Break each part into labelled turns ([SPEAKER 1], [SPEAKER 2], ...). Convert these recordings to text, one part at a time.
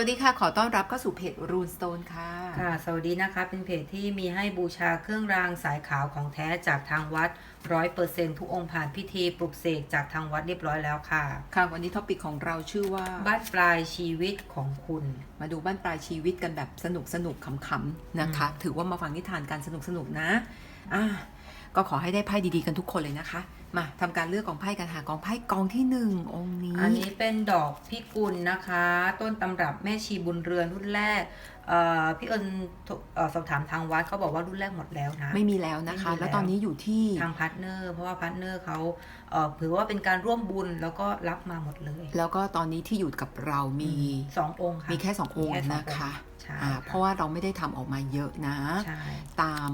[SPEAKER 1] วัสดีค่ะ ขอต้อนรับเข้าสู่เพจ Rune Stone ค่ะ
[SPEAKER 2] ค่ะ สวัสดีนะคะ เป็นเพจที่มีให้บูชาเครื่องรางสายขาวของแท้จากทางวัดร้อยเปอร์เซ็นทุกองค์ผ่านพิธีปลุกเสกจากทางวัดเรียบร้อยแล้วค่ะ
[SPEAKER 1] ค่ะ วันนี้ท็อปิกของเราชื่อว่า
[SPEAKER 2] บ้านปลายชีวิตของคุณ
[SPEAKER 1] มาดูบ้านปลายชีวิตกันแบบสนุกสนุกขำๆนะคะ ถือว่ามาฟังนิทานกันสนุกสนุกๆนะ อะก็ขอให้ได้ไพ่ดีๆกันทุกคนเลยนะคะ มาทำการเลือกกองไพ่กันหากองไพ่กองที่หนึ่งองค์นี้
[SPEAKER 2] อันนี้เป็นดอกพิกุลนะคะ ต้นตำรับแม่ชีบุญเรือนรุ่นแรกเอ่อพี่เอิญโทรเอ่อสอบถามทางวัดเขาบอกว่ารุ่นแรกหมดแล้วนะ
[SPEAKER 1] ไม่มีแล้วนะคะ
[SPEAKER 2] ไม่มีแล้ว
[SPEAKER 1] แล้วตอนนี้อยู่ที่
[SPEAKER 2] ทางพาร์ทเนอร์เพราะว่าพาร์ทเนอร์เขาเอ่อถือว่าเป็นการร่วมบุญแล้วก็รับมาหมดเลย
[SPEAKER 1] แล้วก็ตอนนี้ที่อยู่กับเรามี
[SPEAKER 2] สององค์ค่ะ
[SPEAKER 1] มีแค่สององค์
[SPEAKER 2] มีแค่สอง
[SPEAKER 1] นะคะ
[SPEAKER 2] ใช่
[SPEAKER 1] อ่า
[SPEAKER 2] ค่
[SPEAKER 1] เพราะว่าเราไม่ได้ทำออกมาเยอะนะ
[SPEAKER 2] ใช่
[SPEAKER 1] ตาม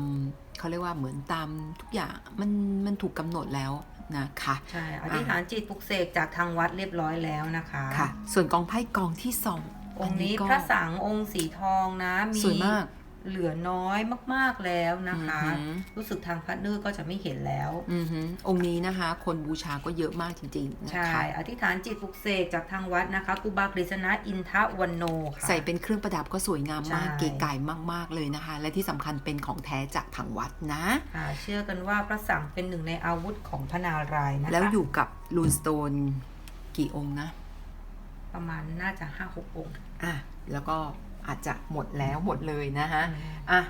[SPEAKER 1] เขาเรียกว่าเหมือนตามทุกอย่างมันมันถูกกำหนดแล้ว นะคะ
[SPEAKER 2] ใช่อธิษฐานจิตปลุกเสกจากทางวัดเรียบร้อยแล้วนะคะ
[SPEAKER 1] ค่ะ ส่วนกองไพ่กองที่สอง
[SPEAKER 2] องค์นี้
[SPEAKER 1] ก็
[SPEAKER 2] พระสังฆ์องค์สีทองนะมี
[SPEAKER 1] สวยมาก
[SPEAKER 2] เหลือน้อยมากๆแล้วนะคะ
[SPEAKER 1] อือหือ
[SPEAKER 2] รู้สึกทางพาร์ทเนอร์ก็จะไม่เห็นแล้ว
[SPEAKER 1] อือหือองค์นี้นะคะ คนบูชาก็เยอะมากจริงๆนะ
[SPEAKER 2] ใช่
[SPEAKER 1] คะ
[SPEAKER 2] อธิษฐานจิตปลุกเสกจากทางวัดนะคะครูบากฤษณะอินทวันโนค่ะ
[SPEAKER 1] ใส่เป็นเครื่องประดับก็สวยงามมาก
[SPEAKER 2] ใช่
[SPEAKER 1] เก๋ไก่มาก ๆเลยนะคะ และที่สำคัญเป็นของแท้จากทางวัดนะ
[SPEAKER 2] ค่ะเชื่อกันว่าพระสังฆ์เป็นหนึ่งในอาวุธของพระนารายณ์นะคะ
[SPEAKER 1] แล้วอยู่กับลูนสโตนกี่องค์นะ
[SPEAKER 2] ประมาณน่าจะห้าหกองค์
[SPEAKER 1] อะแล้วก็ อาจจะหมดแล้วหมดเลยนะคะ
[SPEAKER 2] อืม
[SPEAKER 1] อะ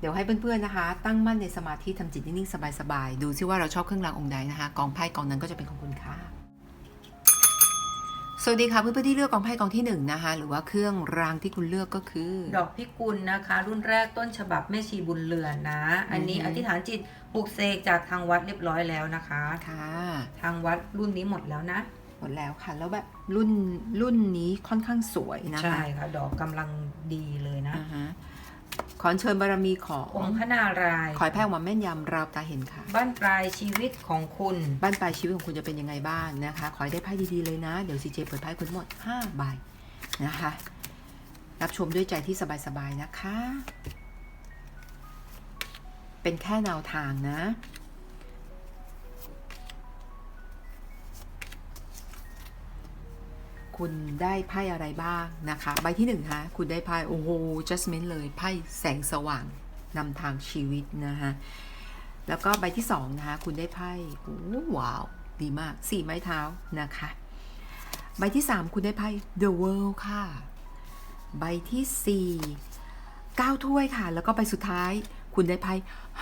[SPEAKER 1] เดี๋ยวให้เพื่อนๆนะคะ ตั้งมั่นในสมาธิทำจิตนิ่งๆสบายๆ ดูซิว่าเราชอบเครื่องรางองค์ใดนะคะ กองไพ่กองนั้นก็จะเป็นของคุณค่ะสวัสดีค่ะเพื่อนๆที่เลือกกองไพ่กองที่หนึ่งนะคะ หรือว่าเครื่องรางที่คุณเลือกก็คือ
[SPEAKER 2] ดอกพิกุลนะคะ รุ่นแรกต้นฉบับแม่ชีบุญเรือนนะ อันนี้
[SPEAKER 1] อือหื
[SPEAKER 2] อ
[SPEAKER 1] อ
[SPEAKER 2] ธิษฐานจิตปลุกเสกจากทางวัดเรียบร้อยแล้วนะคะ
[SPEAKER 1] ค่ะ
[SPEAKER 2] ทางวัดรุ่นนี้หมดแล้วนะ
[SPEAKER 1] หมดแล้วค่ะ แล้วแบบรุ่นรุ่นนี้ค่อนข้างสวยนะคะ
[SPEAKER 2] ใช่ค่ะ ดอกกำลังดีเลยนะ
[SPEAKER 1] อ่าฮะขอเชิญบารมีของ
[SPEAKER 2] องค์พระนารายณ์
[SPEAKER 1] ขอให้แพ่ออกมาแม่นยำราวตาเห็นค่ะ
[SPEAKER 2] บ้านปลายชีวิตของคุณ
[SPEAKER 1] บ้านปลายชีวิตของคุณจะเป็นยังไงบ้างนะคะ ขอให้ได้ไพ่ดีๆเลยนะ เดี๋ยวซีเจเปิดไพ่คุณทั้งหมด5ใบนะคะ รับชมด้วยใจที่สบายๆนะคะ เป็นแค่แนวทางนะ คุณได้ไพ่อะไรบ้างนะคะ ใบที่หนึ่งคะคุณได้ไพ่โอ้โห justment เลยไพ่แสงสว่างนำทางชีวิตนะคะแล้วก็ใบที่สองนะคะ คุณได้ไพ่โอ้ว้าว ดีมากสี่ไม้เท้านะคะ ใบที่สามคุณได้ไพ่ the world ค่ะ ใบที่สี่เก้าถ้วยค่ะ แล้วก็ใบสุดท้ายคุณได้ไพ่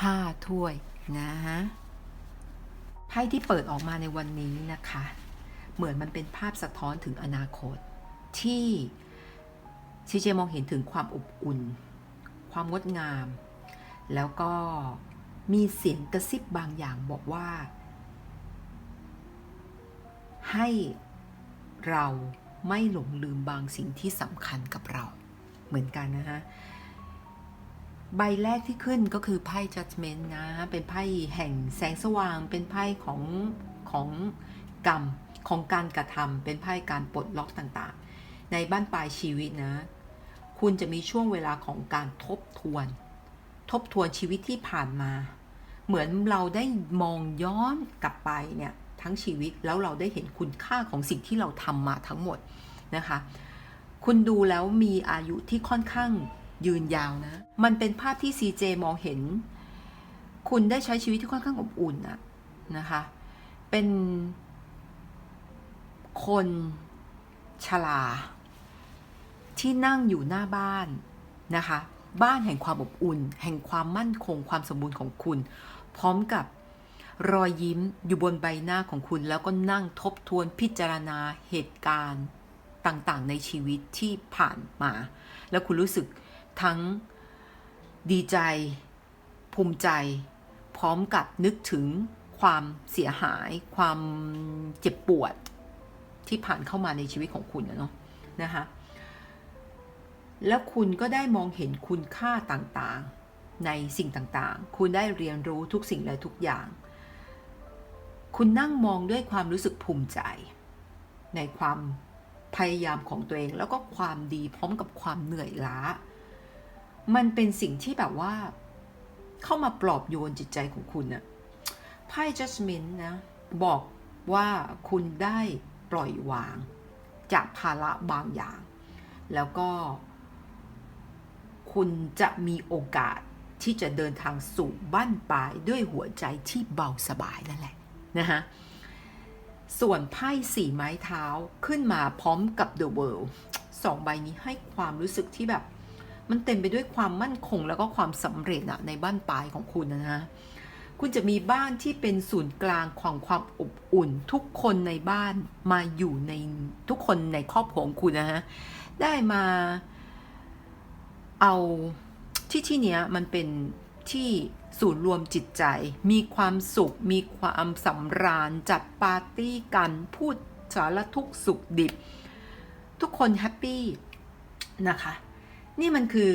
[SPEAKER 1] ห้าถ้วยนะฮะไพ่ที่เปิดออกมาในวันนี้นะคะ เหมือนมันเป็นภาพสะท้อนถึงอนาคต ที่ซีเจมองเห็นถึงความอบอุ่น ความงดงาม แล้วก็มีเสียงกระซิบบางอย่างบอกว่า ให้เราไม่หลงลืมบางสิ่งที่สำคัญกับเรา เหมือนกันนะฮะใบแรกที่ขึ้นก็คือไพ่ judgment นะ เป็นไพ่แห่งแสงสว่าง เป็นไพ่ของของกรรม ของการกระทำเป็นไพ่การปลดล็อกต่างๆ ในบ้านปลายชีวิตนะ คุณจะมีช่วงเวลาของการทบทวน ทบทวนชีวิตที่ผ่านมา เหมือนเราได้มองย้อนกลับไปเนี่ยทั้งชีวิตแล้วเราได้เห็นคุณค่าของสิ่งที่เราทำมาทั้งหมดนะคะ คุณดูแล้วมีอายุที่ค่อนข้างยืนยาวนะ มันเป็นภาพที่ CJ มองเห็น คุณได้ใช้ชีวิตที่ค่อนข้างอบอุ่นอะนะคะ เป็น คนชราที่นั่งอยู่หน้าบ้านนะคะ บ้านแห่งความอบอุ่น แห่งความมั่นคงความสมบูรณ์ของคุณ พร้อมกับรอยยิ้มอยู่บนใบหน้าของคุณแล้วก็นั่งทบทวนพิจารณาเหตุการณ์ต่างๆ ในชีวิตที่ผ่านมา แล้วคุณรู้สึกทั้งดีใจ ภูมิใจ พร้อมกับนึกถึงความเสียหาย ความเจ็บปวด ที่ผ่านเข้ามาในชีวิตของคุณนะเนาะนะคะแล้วคุณก็ได้มองเห็นคุณค่าต่างๆ ในสิ่งต่างๆ คุณได้เรียนรู้ทุกสิ่งและทุกอย่าง คุณนั่งมองด้วยความรู้สึกภูมิใจ ในความพยายามของตัวเอง แล้วก็ความดีพร้อมกับความเหนื่อยล้า มันเป็นสิ่งที่แบบว่า เข้ามาปลอบโยนจิตใจของคุณน่ะไพ่ judgment นะ บอกว่าคุณได้ ปล่อยวาง จากภาระบางอย่าง แล้วก็ คุณจะมีโอกาสที่จะเดินทางสู่บ้านปลายด้วยหัวใจที่เบาสบายนั่นแหละนะฮะส่วนไพ่สี่ไม้เท้าขึ้นมาพร้อมกับ The World สองใบนี้ให้ความรู้สึกที่แบบ มันเต็มไปด้วยความมั่นคงแล้วก็ความสำเร็จอะในบ้านปลายของคุณนะฮะ คุณจะมีบ้านที่เป็นศูนย์กลางของความอบอุ่น ทุกคนในบ้านมาอยู่ในทุกคนในครอบครัวของคุณนะฮะได้มาเอาที่ที่เนี้ยมันเป็นที่ศูนย์รวมจิตใจ มีความสุข มีความสำราญ จัดปาร์ตี้กันพูดสารทุกสุขดิบ ทุกคนแฮปปี้นะคะ นี่มันคือ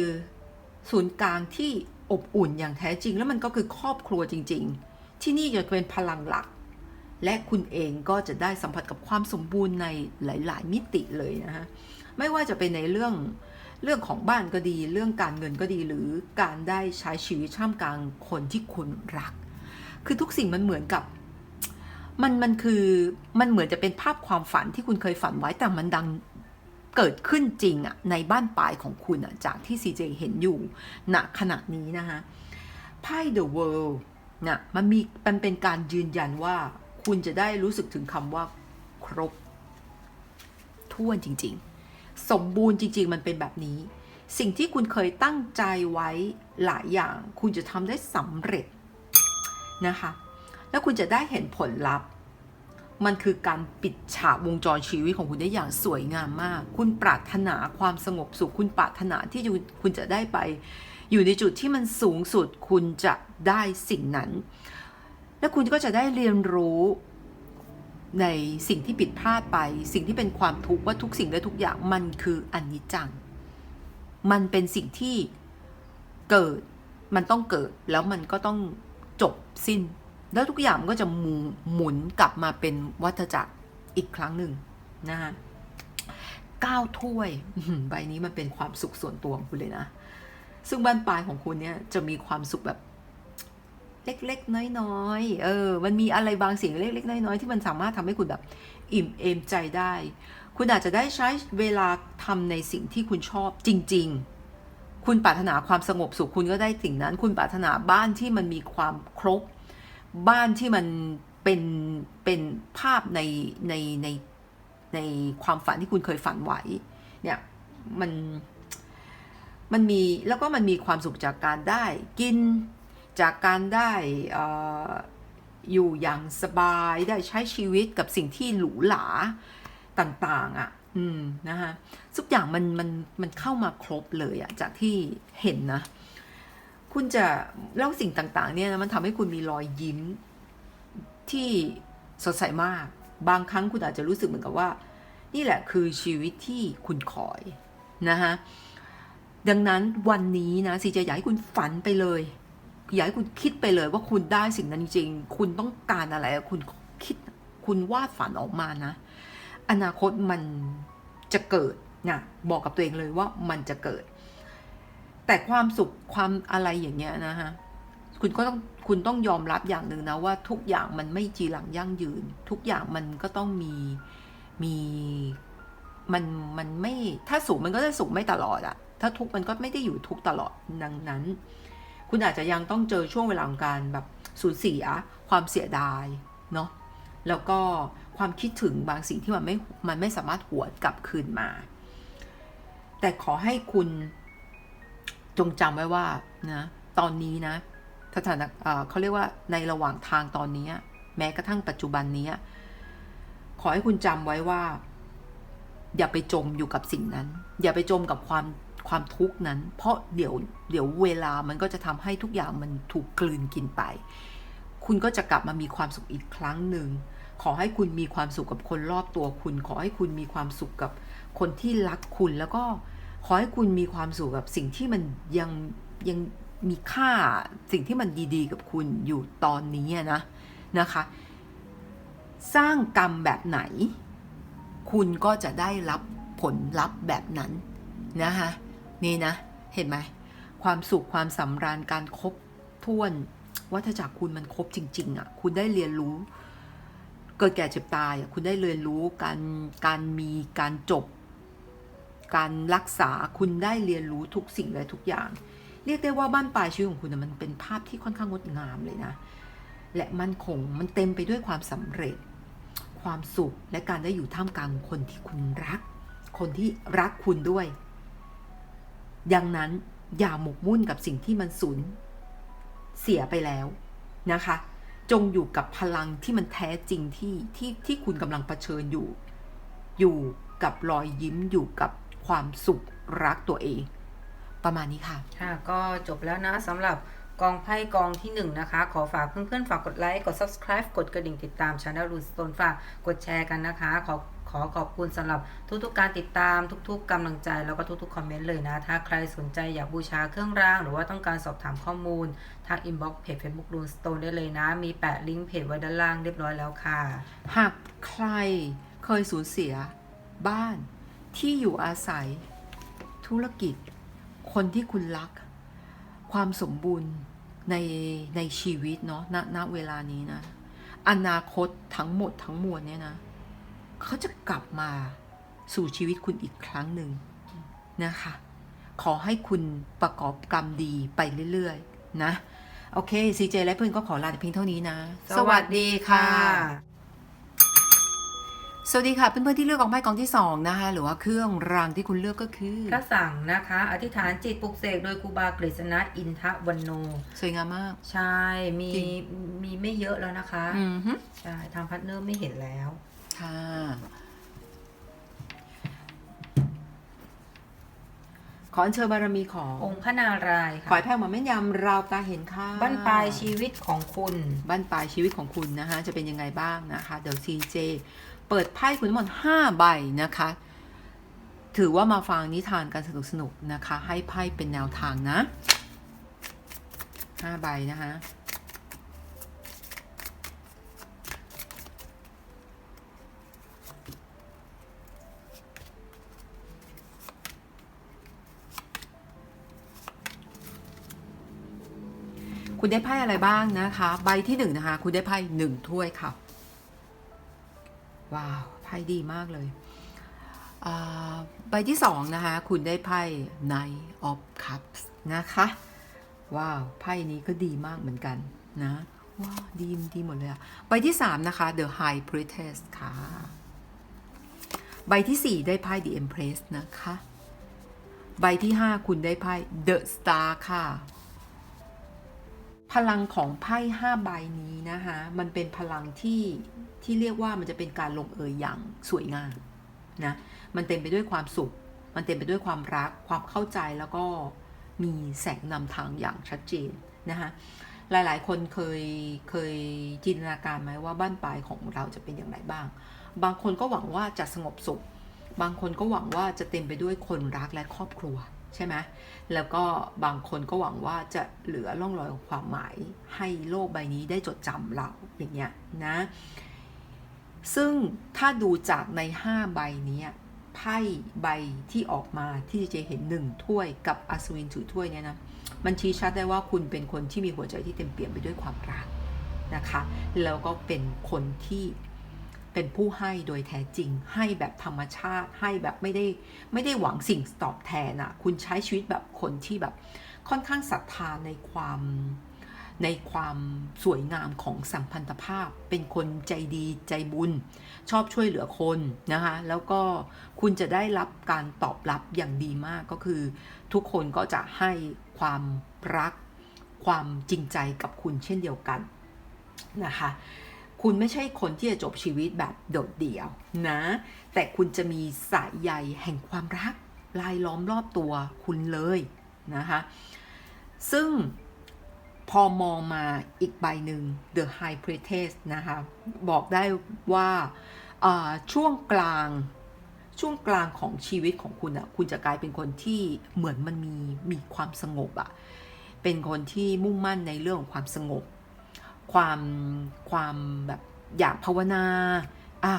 [SPEAKER 1] ศูนย์กลางที่ อบอุ่นอย่างแท้จริง แล้วมันก็คือครอบครัวจริง ๆ ที่นี่จะเป็นพลังหลัก และคุณเองก็จะได้สัมผัสกับความสมบูรณ์ในหลาย ๆ มิติเลยนะฮะไม่ว่าจะเป็นในเรื่องเรื่องของบ้านก็ดี เรื่องการเงินก็ดี หรือการได้ใช้ชีวิตท่ามกลางคนที่คุณรัก คือทุกสิ่งมันเหมือนกับมันมันคือมันเหมือนจะเป็นภาพความฝันที่คุณเคยฝันไว้แต่มันดัง เกิดขึ้นจริงอะในบ้านปลายของคุณอะจากที่ CJ เห็นอยู่ณขณะนี้นะคะไพ่ The World นะมันมีมันเป็นการยืนยันว่าคุณจะได้รู้สึกถึงคำว่าครบถ้วนจริง ๆ สมบูรณ์จริง ๆ มันเป็นแบบนี้ สิ่งที่คุณเคยตั้งใจไว้หลายอย่าง คุณจะทำได้สำเร็จนะคะ แล้วคุณจะได้เห็นผลลัพธ์ มันคือการปิดฉากวงจรชีวิตของคุณได้อย่างสวยงามมาก คุณปรารถนาความสงบสุข คุณปรารถนาที่คุณจะได้ไป อยู่ในจุดที่มันสูงสุด คุณจะได้สิ่งนั้น และคุณก็จะได้เรียนรู้ในสิ่งที่ผิดพลาดไป สิ่งที่เป็นความทุกข์ว่าทุกสิ่งและทุกอย่างมันคืออนิจจัง มันเป็นสิ่งที่เกิด มันต้องเกิด แล้วมันก็ต้องจบสิ้น แล้วทุกอย่างมันก็จะหมุนหมุนกลับมาเป็นวัฏจักรอีกครั้งหนึ่งนะฮะเก้าถ้วยใบนี้มันเป็นความสุขส่วนตัวของคุณเลยนะ ซึ่งบ้านปลายของคุณเนี่ยจะมีความสุขแบบ เล็กๆ น้อยๆ เออ มันมีอะไรบางสิ่งเล็กๆ น้อยๆ ที่มันสามารถทำให้คุณแบบอิ่มเอมใจได้ คุณอาจจะได้ใช้เวลาทำในสิ่งที่คุณชอบจริง ๆ คุณปรารถนาความสงบสุขคุณก็ได้สิ่งนั้น คุณปรารถนาบ้านที่มันมีความครบ บ้านที่มันเป็นเป็นภาพในในในในความฝันที่คุณเคยฝันไว้เนี่ยมันมันมีแล้วก็มันมีความสุขจากการได้กินจากการได้อออยู่อย่างสบายได้ใช้ชีวิตกับสิ่งที่หรูหราต่างๆอะ่ะ อืมนะคะทุกอย่างมันมันมันเข้ามาครบเลยอะจากที่เห็นนะ คุณจะแล้วสิ่งต่างๆเนี่ยนะมันทำให้คุณมีรอยยิ้มที่สดใสมาก บางครั้งคุณอาจจะรู้สึกเหมือนกับว่า นี่แหละคือชีวิตที่คุณคอยนะคะดังนั้นวันนี้นะซีเจอยากให้คุณฝันไปเลย อยากให้คุณคิดไปเลยว่าคุณได้สิ่งนั้นจริง คุณต้องการอะไร คุณคิด คุณวาดฝันออกมานะ อนาคตมันจะเกิดนะบอกกับตัวเองเลยว่ามันจะเกิด แต่ความสุขความอะไรอย่างเงี้ยนะฮะคุณก็ต้องคุณต้องยอมรับอย่างหนึ่งนะว่าทุกอย่างมันไม่จีหลังยั่งยืน ทุกอย่างมันก็ต้องมีมีมันมันไม่ถ้าสุขมันก็จะสุขไม่ตลอดอะถ้าทุกมันก็ไม่ได้อยู่ทุกตลอดดังนั้น คุณอาจจะยังต้องเจอช่วงเวลาของการแบบสูญเสียความเสียดายเนาะแล้วก็ความคิดถึงบางสิ่งที่มันไม่มันไม่สามารถหวนกลับคืนมา แต่ขอให้คุณ จงจำไว้ว่านะตอนนี้นะสถานะเอ่อเขาเรียกว่าในระหว่างทางตอนนี้ แม้กระทั่งปัจจุบันนี้ ขอให้คุณจำไว้ว่า อย่าไปจมอยู่กับสิ่งนั้น อย่าไปจมกับความความทุกข์นั้น เพราะเดี๋ยวเดี๋ยวเวลามันก็จะทำให้ทุกอย่างมันถูกกลืนกินไป คุณก็จะกลับมามีความสุขอีกครั้งหนึ่งขอให้คุณมีความสุขกับคนรอบตัวคุณ ขอให้คุณมีความสุขกับคนที่รักคุณแล้วก็ ขอให้คุณมีความสุขกับสิ่งที่มันยังยังมีค่าสิ่งที่มันดีๆ กับคุณอยู่ตอนนี้นะนะคะ สร้างกรรมแบบไหน คุณก็จะได้รับผลลัพธ์แบบนั้นนะคะนี่นะเห็นไหมความสุขความสำราญการครบถ้วนวัฏจักรคุณมันครบจริง ๆอะคุณได้เรียนรู้เกิดแก่เจ็บตายอะคุณได้เรียนรู้การการมีการจบ การรักษาคุณได้เรียนรู้ทุกสิ่งและทุกอย่าง เรียกได้ว่าบ้านปลายชีวิตของคุณนะมันเป็นภาพที่ค่อนข้างงดงามเลยนะ และมั่นคงมันเต็มไปด้วยความสำเร็จ ความสุขและการได้อยู่ท่ามกลางคนที่คุณรัก คนที่รักคุณด้วย ดังนั้นอย่าหมกมุ่นกับสิ่งที่มันสูญเสียไปแล้วนะคะ จงอยู่กับพลังที่มันแท้จริงที่ที่ที่คุณกำลังเผชิญอยู่ อยู่กับรอยยิ้มอยู่กับ ความสุขรักตัวเอง ประมาณนี้ค่ะ
[SPEAKER 2] ค่ะ ก็จบแล้วนะสำหรับกองไพ่กองที่1นะคะ ขอฝากเพื่อนๆ ฝากกดไลค์ กด subscribe กดกระดิ่งติดตามช anel รูสโตนฝากกดแชร์กันนะคะ ขอขอขอบคุณสำหรับทุกๆ การติดตาม ทุกๆกำลังใจแล้วก็ทุกๆ คอมเมนต์เลยนะ ถ้าใครสนใจอยากบูชาเครื่องราง หรือว่าต้องการสอบถามข้อมูลทักอินบ็อกซ์เพจ Facebook รูนสโตนได้เลยนะ มีแปะลิงก์เพจไว้ด้านล่างเรียบร้อยแล้วค่ะ
[SPEAKER 1] หากใครเคยสูญเสียบ้าน ที่อยู่อาศัย ธุรกิจ คนที่คุณรัก ความสมบูรณ์ในในชีวิตเนาะณณเวลานี้นะ อนาคตทั้งหมดทั้งมวลเนี่ยนะเขาจะกลับมาสู่ชีวิตคุณอีกครั้งหนึ่งนะคะ ขอให้คุณประกอบกรรมดีไปเรื่อยๆ นะ โอเคซีเจและเพื่อนก็ขอลาเพียงเท่านี้นะ
[SPEAKER 2] สวัสดีค่ะ
[SPEAKER 1] สวัสดีค่ะเพื่อนๆที่เลือกกองไพ่กองที่2นะคะหรือว่าเครื่องรางที่คุณเลือกก็คือ
[SPEAKER 2] พระสั่งนะคะ อธิษฐานจิตปลุกเสกโดยครูบากฤษณะอินทวันโน
[SPEAKER 1] สวยงามมาก
[SPEAKER 2] ใช่ มี
[SPEAKER 1] จริง
[SPEAKER 2] มีไม่เยอะแล้วนะคะ
[SPEAKER 1] อืมฮึ
[SPEAKER 2] ใช่ทางพัฒเนอร์ไม่เห็นแล้ว
[SPEAKER 1] ค่ะ ขออัญเชิญบารมีของ
[SPEAKER 2] องค์พระนารายณ์
[SPEAKER 1] ขอ
[SPEAKER 2] ค่ะ
[SPEAKER 1] ให้แพ่งมาแม่นยำราวตาเห็นค่ะ
[SPEAKER 2] บ้านปลายชีวิตของคุณ
[SPEAKER 1] บ้านปลายชีวิตของคุณนะคะจะเป็นยังไงบ้างนะคะ เดี๋ยว CJ เปิดไพ่คุณทั้งหมด5ใบนะคะ ถือว่ามาฟังนิทานกันสนุกๆนะคะ ให้ไพ่เป็นแนวทางนะ5ใบนะคะคุณได้ไพ่อะไรบ้างนะคะ ใบที่หนึ่งนะคะ คุณได้ไพ่หนึ่งถ้วยค่ะ ว้าวไพ่ดีมากเลยใบที่สองนะคะ คุณได้ไพ่ Knight of Cups นะคะ ว้าวไพ่นี้ก็ดีมากเหมือนกันนะ ว้าว ดีดีหมดเลยอะใบที่สามนะคะ The High Priestess ค่ะ ใบที่สี่ได้ไพ่ The Empress นะคะ ใบที่ห้าคุณได้ไพ่ The Star ค่ะ พลังของไพ่ห้าใบนี้นะคะมันเป็นพลังที่ที่เรียกว่ามันจะเป็นการลงเอยอย่างสวยงามนะมันเต็มไปด้วยความสุข มันเต็มไปด้วยความรัก ความเข้าใจแล้วก็มีแสงนำทางอย่างชัดเจนนะคะหลาย ๆ คนเคยเคยจินตนาการไหมว่าบ้านปลายของเราจะเป็นอย่างไรบ้าง บางคนก็หวังว่าจะสงบสุข บางคนก็หวังว่าจะเต็มไปด้วยคนรักและครอบครัว ใช่ไหมแล้วก็บางคนก็หวังว่าจะเหลือร่องรอยของความหมาย ให้โลกใบนี้ได้จดจำเราอย่างเงี้ยนะ ซึ่งถ้าดูจากใน 5 ใบนี้ไพ่ใบที่ออกมาที่จะเห็นหนึ่งถ้วยกับอัศวินถือถ้วยเนี่ยนะมันชี้ชัดได้ว่าคุณเป็นคนที่มีหัวใจที่เต็มเปี่ยมไปด้วยความรักนะคะ แล้วก็เป็นคนที่ เป็นผู้ให้โดยแท้จริง ให้แบบธรรมชาติ ให้แบบไม่ได้ไม่ได้หวังสิ่งตอบแทนอะคุณใช้ชีวิตแบบคนที่แบบค่อนข้างศรัทธาในความในความสวยงามของสัมพันธภาพ เป็นคนใจดีใจบุญ ชอบช่วยเหลือคนนะคะ แล้วก็คุณจะได้รับการตอบรับอย่างดีมากก็คือ ทุกคนก็จะให้ความรัก ความจริงใจกับคุณเช่นเดียวกันนะคะ คุณไม่ใช่คนที่จะจบชีวิตแบบโดดเดี่ยวนะ แต่คุณจะมีสายใยแห่งความรักลายล้อมรอบตัวคุณเลยนะคะ ซึ่งพอมองมาอีกใบหนึ่ง The High Priestess นะคะ บอกได้ว่าช่วงกลางช่วงกลางของชีวิตของคุณอะคุณจะกลายเป็นคนที่เหมือนมันมีมีความสงบอะเป็นคนที่มุ่งมั่นในเรื่องของความสงบ ความความแบบอยากภาวนาอะ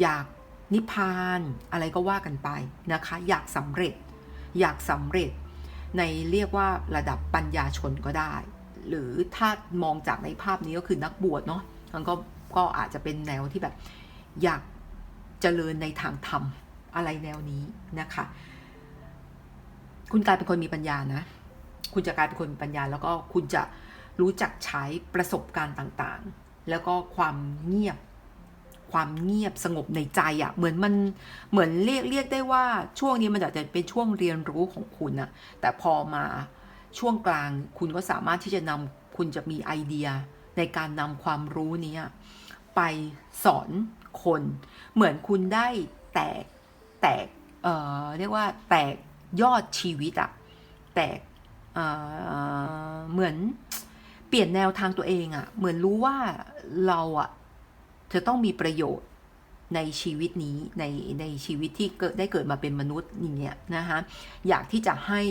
[SPEAKER 1] อยากนิพพานอะไรก็ว่ากันไปนะคะ อยากสำเร็จ อยากสำเร็จ ในเรียกว่าระดับปัญญาชนก็ได้ หรือถ้ามองจากในภาพนี้ก็คือนักบวชเนาะมันก็ก็อาจจะเป็นแนวที่แบบอยากเจริญในทางธรรมอะไรแนวนี้นะคะ คุณกลายเป็นคนมีปัญญานะ คุณจะกลายเป็นคนมีปัญญาแล้วก็คุณจะ รู้จักใช้ประสบการณ์ต่างๆ แล้วก็ความเงียบ ความเงียบสงบในใจอะ่ะเหมือนมันเหมือนเรียกเรียกได้ว่าช่วงนี้มันอาจจะเป็นช่วงเรียนรู้ของคุณอะแต่พอมาช่วงกลางคุณก็สามารถที่จะนำคุณจะมีไอเดียในการนำความรู้นี้ไปสอนคน เหมือนคุณได้แตกแตกเอ่อเรียกว่าแตกยอดชีวิตอะแตกเอ่อเหมือน เปลี่ยนแนวทางตัวเองอะเหมือนรู้ว่าเราอะจะต้องมีประโยชน์ในชีวิตนี้ในในชีวิตที่เกิดได้เกิดมาเป็นมนุษย์อย่างเงี้ยนะคะอยากที่จะให้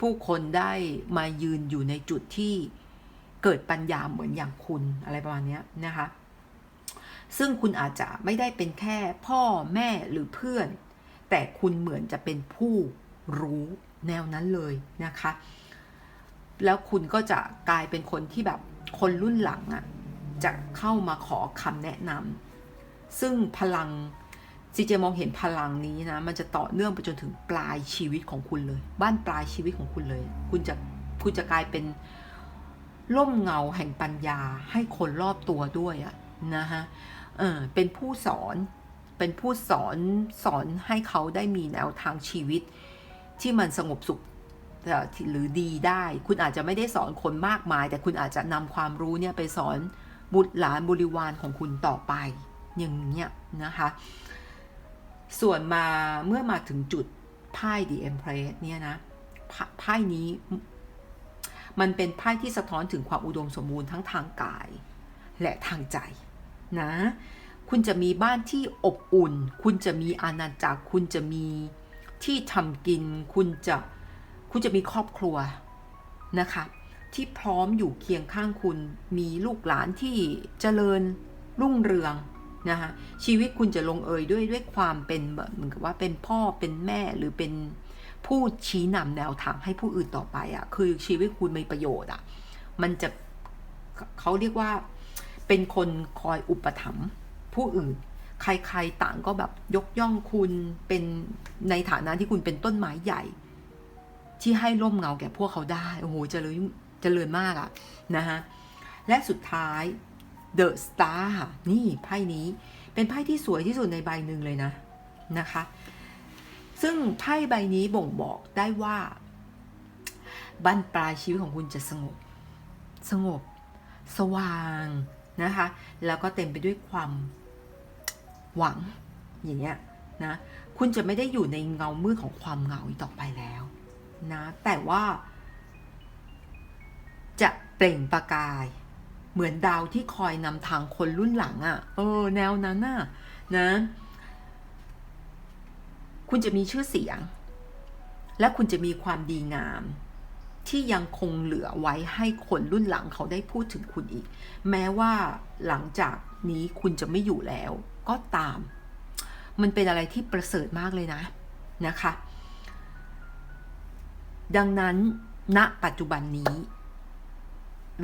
[SPEAKER 1] ผู้คนได้มายืนอยู่ในจุดที่เกิดปัญญาเหมือนอย่างคุณอะไรประมาณเนี้ยนะคะ ซึ่งคุณอาจจะไม่ได้เป็นแค่พ่อแม่หรือเพื่อน แต่คุณเหมือนจะเป็นผู้รู้แนวนั้นเลยนะคะ แล้วคุณก็จะกลายเป็นคนที่แบบคนรุ่นหลังอะ่ะจะเข้ามาขอคำแนะนำซึ่งพลังซีเจมองเห็นพลังนี้นะ มันจะต่อเนื่องไปจนถึงปลายชีวิตของคุณเลย บ้านปลายชีวิตของคุณเลย คุณจะคุณจะกลายเป็นร่มเงาแห่งปัญญาให้คนรอบตัวด้วยอะนะฮะเออเป็นผู้สอนเป็นผู้สอนสอนให้เขาได้มีแนวทางชีวิตที่มันสงบสุข หรือดีได้ คุณอาจจะไม่ได้สอนคนมากมาย แต่คุณอาจจะนำความรู้เนี่ยไปสอนบุตรหลานบริวารของคุณต่อไป อย่างเนี้ยนะคะ ส่วนมาเมื่อมาถึงจุดไพ่ The Empress เนี่ยนะไพ่ไพ่นี้ มันเป็นไพ่ที่สะท้อนถึงความอุดมสมบูรณ์ทั้งทางกาย และทางใจนะ คุณจะมีบ้านที่อบอุ่น คุณจะมีอาณาจักร คุณจะมีที่ทำกิน คุณจะ คุณจะมีครอบครัวนะคะ ที่พร้อมอยู่เคียงข้างคุณ มีลูกหลานที่เจริญรุ่งเรืองนะคะชีวิตคุณจะลงเอยด้วยด้วยความเป็นเหมือนกับว่าเป็นพ่อเป็นแม่หรือเป็นผู้ชี้นำแนวทางให้ผู้อื่นต่อไปอะ่ะคือชีวิตคุณมีประโยชน์อะ่ะมันจะเขาเรียกว่าเป็นคนคอยอุปถัมภ์ผู้อื่น ใครๆต่างก็แบบยกย่องคุณเป็นในฐานะที่คุณเป็นต้นไม้ใหญ่ ที่ให้ร่มเงาแก่พวกเขาได้โอ้โหเจริญเจริญมากอะนะฮะและสุดท้าย The Star นี่ไพ่นี้เป็นไพ่ที่สวยที่สุดในใบหนึ่งเลยนะนะคะ ซึ่งไพ่ใบนี้บ่งบอกได้ว่าบั้นปลายชีวิตของคุณจะสงบ สงบ สว่างนะคะ แล้วก็เต็มไปด้วยความหวังอย่างเงี้ยนะ คุณจะไม่ได้อยู่ในเงามืดของความเหงาอีกต่อไปแล้ว นะ แต่ว่าจะเปล่งประกาย เหมือนดาวที่คอยนำทางคนรุ่นหลังอะ่ะ เออ แนวนั้นน่ะนะ คุณจะมีชื่อเสียง และคุณจะมีความดีงาม ที่ยังคงเหลือไว้ให้คนรุ่นหลังเขาได้พูดถึงคุณอีก แม้ว่าหลังจากนี้คุณจะไม่อยู่แล้ว ก็ตาม มันเป็นอะไรที่ประเสริฐมากเลยนะนะคะ ดังนั้น ณปัจจุบันนี้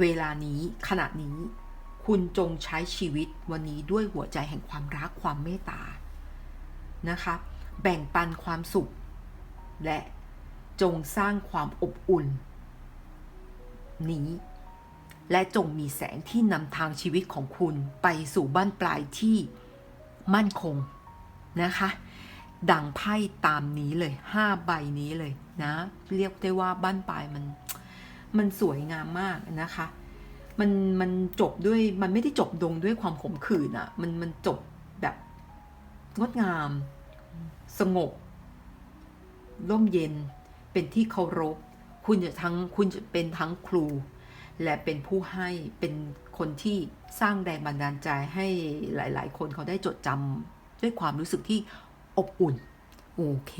[SPEAKER 1] เวลานี้ขณะนี้ คุณจงใช้ชีวิตวันนี้ด้วยหัวใจแห่งความรักความเมตตานะคะแบ่งปันความสุข และจงสร้างความอบอุ่น นี้ และจงมีแสงที่นำทางชีวิตของคุณไปสู่บ้านปลายที่มั่นคงนะคะ ดังไพ่ตามนี้เลยห้าใบนี้เลยนะ เรียกได้ว่าบ้านปลายมัน มันสวยงามมากนะคะ มันมันจบด้วยมันไม่ได้จบดงด้วยความขมขื่นอะ่ะ มันมันจบแบบงดงาม สงบ ร่มเย็นเป็นที่เคารพ คุณจะทั้งคุณจะเป็นทั้งครู และเป็นผู้ให้เป็นคนที่สร้างแรงบันดาลใจให้หลาย ๆ คนเขาได้จดจำด้วยความรู้สึกที่ อบอุ่น โอเค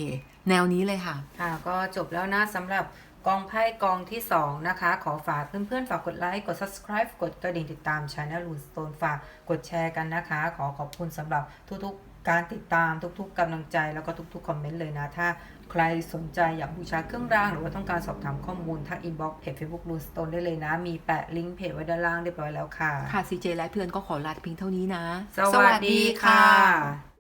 [SPEAKER 1] แนวนี้เลยค่ะ
[SPEAKER 2] ค่ะ ก็จบแล้วนะสำหรับกองไพ่กองที่ 2 นะคะ ขอฝากเพื่อนๆ ฝากกดไลค์ กด subscribe กดกระดิ่งติดตาม Channel r u n e Stone ฝากกดแชร์กันนะคะ ขอขอบคุณสำหรับทุกๆ การติดตามทุกๆกำลังใจแล้วก็ทุกๆ คอมเมนต์เลยนะ ถ้าใครสนใจอยากบูชาเครื่องราง หรือว่าต้องการสอบถามข้อมูลทักอินบ็อกซ์เพจ Facebook r u n e Stone ได้เลยนะ มีแปะลิงก์เพจไว้ด้านล่างเรียบร้อยแล้วค่ะ
[SPEAKER 1] ค่ะซีเจและเพื่อนก็ขอลาเพียงเท่านี้นะ
[SPEAKER 2] สวัสดีค่ะ